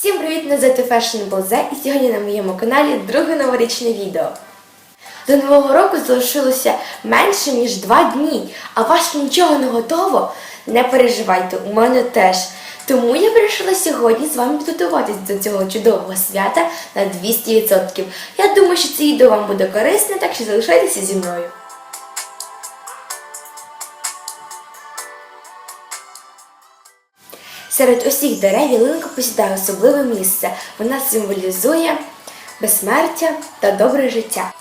Всім привіт! Мене звати Fashionable Z і сьогодні на моєму каналі друге новорічне відео. До нового року залишилося менше ніж два дні, а вас нічого не готово? Не переживайте, у мене теж. Тому я вирішила сьогодні з вами підготуватись до цього чудового свята на 200%. Я думаю, що це відео вам буде корисне, так що залишайтеся зі мною. Серед усіх дерев ялинка посідає особливе місце. Вона символізує безсмертя та добре життя.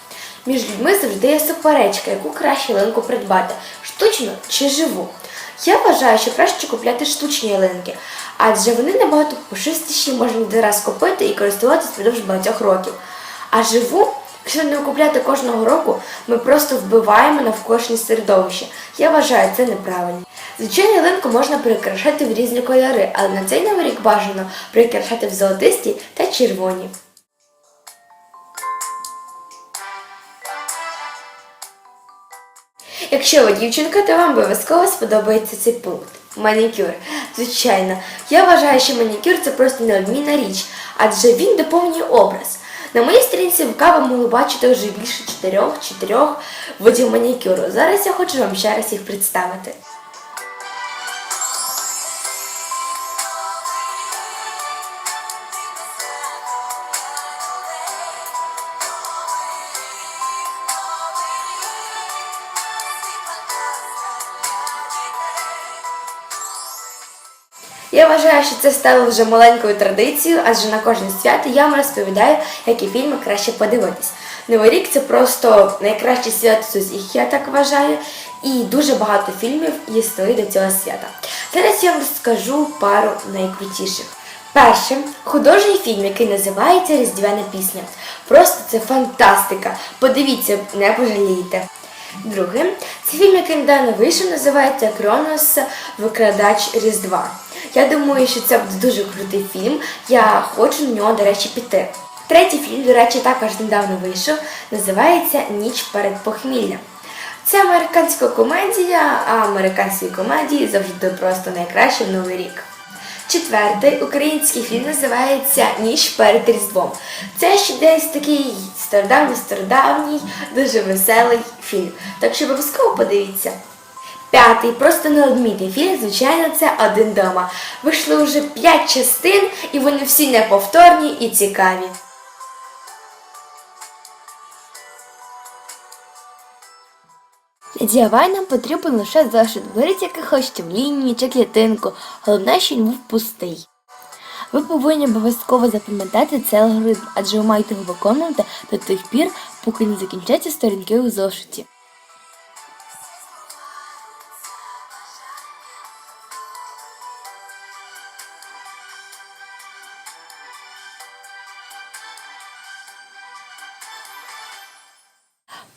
Між людьми завжди є суперечка, яку краще ялинку придбати штучну чи живу. Я вважаю, що краще купляти штучні ялинки, адже вони набагато пушистіші, можна один раз купити і користуватися впродовж багатьох років. А живу, якщо не купляти кожного року, ми просто вбиваємо навколишнє середовище. Я вважаю це неправильно. Звичайно, ялинку можна прикрашати в різні кольори, але на цей новий рік бажано прикрашати в золотисті та червоні. Якщо ви дівчинка, то вам обов'язково сподобається цей пункт. Манікюр. Звичайно, я вважаю, що манікюр це просто неодмінна річ, адже він доповнює образ. На моїй сторінці ВК ви могли бачити вже більше чотирьох чотирьох видів манікюру. Зараз я хочу вам ще раз їх представити. Я вважаю, що це стало вже маленькою традицією, адже на кожне свято я вам розповідаю, які фільми краще подивитись. Новий рік це просто найкраще свято з усіх, я так вважаю, і дуже багато фільмів існує до цього свята. Зараз я вам розкажу пару найкрутіших. Перший художній фільм, який називається Різдвяна пісня. Просто це фантастика. Подивіться, не пожалієте. Другим це фільм, який недавно вийшов, називається Кронос Викрадач Різдва. Я думаю, що це буде дуже крутий фільм. Я хочу на нього, до речі, піти. Третій фільм, до речі, також недавно вийшов, називається Ніч перед похміллям. Це американська комедія, а американські комедії завжди просто найкраще в Новий рік. Четвертий український фільм називається Ніч перед Різдвом. Це ще десь такий стародавній-стародавній, дуже веселий фільм. Так що обов'язково подивіться. П'ятий, просто неодмінний фільм, звичайно, це один дома. Вийшло вже п'ять частин, і вони всі неповторні і цікаві. Для нам потрібен лише зошит. Беріть, який хочете в лінії чи клітинку. Головне, що він був пустий. Ви повинні обов'язково запам'ятати цей алгоритм, адже ви маєте його виконувати до тих пір, поки не закінчаться сторінки у зошиті.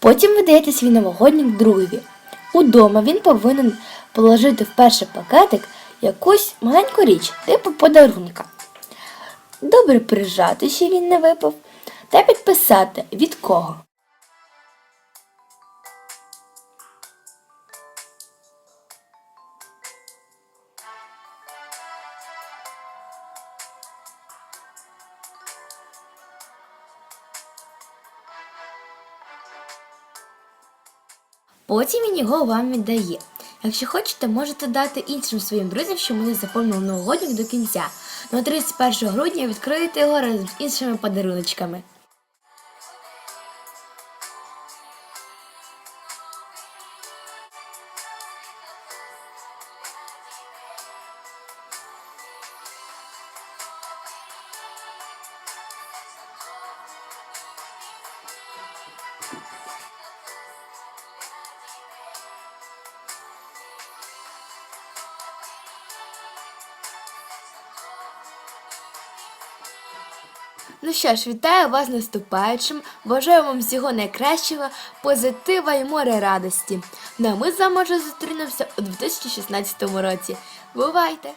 Потім ви даєте свій новогодник другові. Удома він повинен положити в перший пакетик якусь маленьку річ, типу подарунка. Добре прижати, що він не випав, та підписати від кого. Потім він його вам віддає. Якщо хочете, можете дати іншим своїм друзям, що вони заповнили новогодник до кінця. На 31 грудня відкриєте його разом з іншими подаруночками. Ну що ж, вітаю вас з наступаючим. Бажаю вам всього найкращого, позитива і море радості. Ну а ми з вами вже зустрінемося у 2016 році. Бувайте!